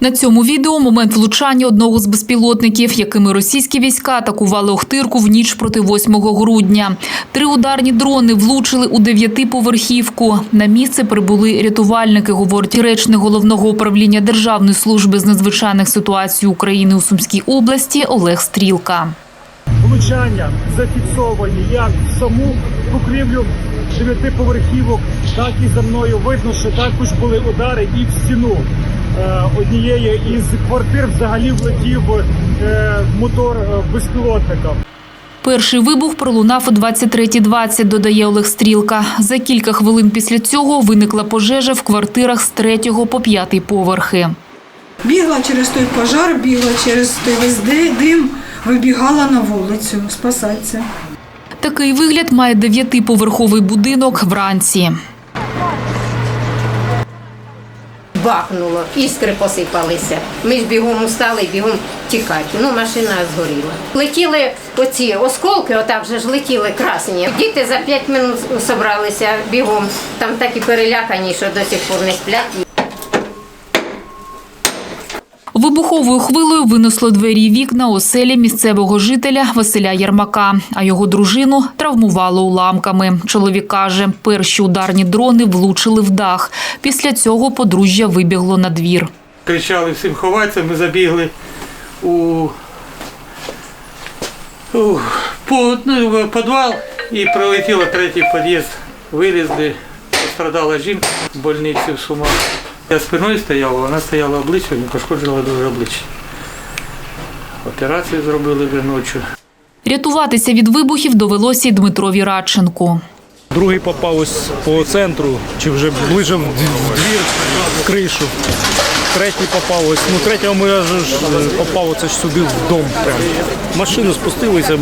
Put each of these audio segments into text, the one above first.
На цьому відео момент влучання одного з безпілотників, якими російські війська атакували Охтирку в ніч проти 8 грудня. Три ударні дрони влучили у дев'ятиповерхівку. На місце прибули рятувальники, говорить речник головного управління Державної служби з надзвичайних ситуацій України у Сумській області Олег Стрілка. влучання зафіксовані як в саму покрівлю дев'ятиповерхівок, так і за мною видно, що також були удари і в стіну. Е, Однієї із квартир взагалі влетів е, мотор е, безпілотника. Перший вибух пролунав о 23.20, додає Олег Стрілка. За кілька хвилин після цього виникла пожежа в квартирах з третього по п'ятий поверхи. Бігла через той пожар, бігла через той весь дим, вибігала на вулицю спасатися. Такий вигляд має дев'ятиповерховий будинок вранці. Бахнуло, іскри посипалися. Ми ж бігом устали, бігом тікати. Ну, машина згоріла. Летіли оці осколки, отак вже ж летіли красні. Діти за п'ять минут зібралися бігом. Там так і перелякані, що до сих пор не сплять. Вибуховою хвилою винесло двері вікна оселі місцевого жителя Василя Ярмака, а його дружину травмувало уламками. Чоловік каже, перші ударні дрони влучили в дах. Після цього подружжя вибігло на двір. кричали всім ховатися, ми забігли у, у ну, підвал і прилетіло третій під'їзд. Вилізли, пострадала жінка в больниці в Сумах. Я спиною стояла, вона стояла обличчям і пошкоджила дуже обличчя. Операцію зробили вже ночі. Рятуватися від вибухів довелося й Дмитрові Радченку. Другий попав ось по центру, чи вже ближе в двір, в кришу. Третій попав ось, ну третього ми аж ж, попав оце ж сюди в дом. Прям. Машину спустилися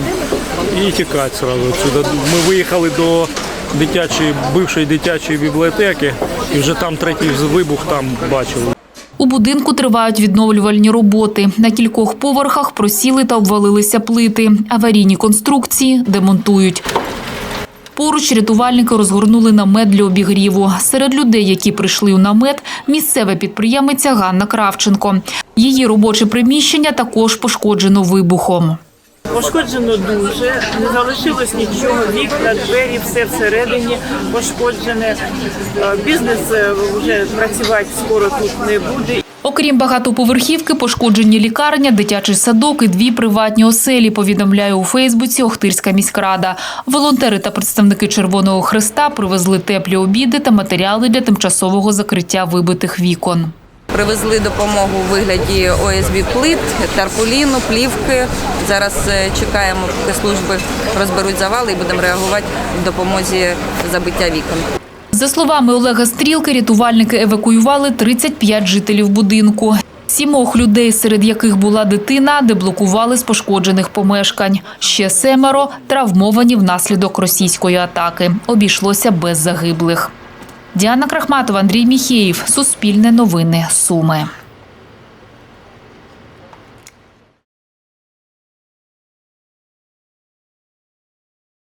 і тікати одразу сюди. Ми виїхали до дитячої, бившої дитячої бібліотеки, і вже там третій вибух там бачили. У будинку тривають відновлювальні роботи. На кількох поверхах просіли та обвалилися плити. Аварійні конструкції демонтують. Поруч рятувальники розгорнули намет для обігріву. Серед людей, які прийшли у намет, місцева підприємиця Ганна Кравченко. Її робоче приміщення також пошкоджено вибухом. Пошкоджено дуже, не залишилось нічого, вікна, двері, все всередині пошкоджене. Е, Бізнес е, вже працювати скоро тут не буде. Окрім багатоповерхівки, пошкоджені лікарня, дитячий садок і дві приватні оселі, повідомляє у Фейсбуці Охтирська міськрада. Волонтери та представники Червоного Хреста привезли теплі обіди та матеріали для тимчасового закриття вибитих вікон. Привезли допомогу у вигляді ОСБ плит, тарпуліну, плівки. Зараз е, чекаємо, поки служби розберуть завали і будемо реагувати в допомозі забиття вікон. За словами Олега Стрілки, рятувальники евакуювали 35 жителів будинку. Сімох людей, серед яких була дитина, деблокували з пошкоджених помешкань. Ще семеро травмовані внаслідок російської атаки. Обійшлося без загиблих. Діана Крахматова, Андрій Міхеєв. Суспільне новини. Суми.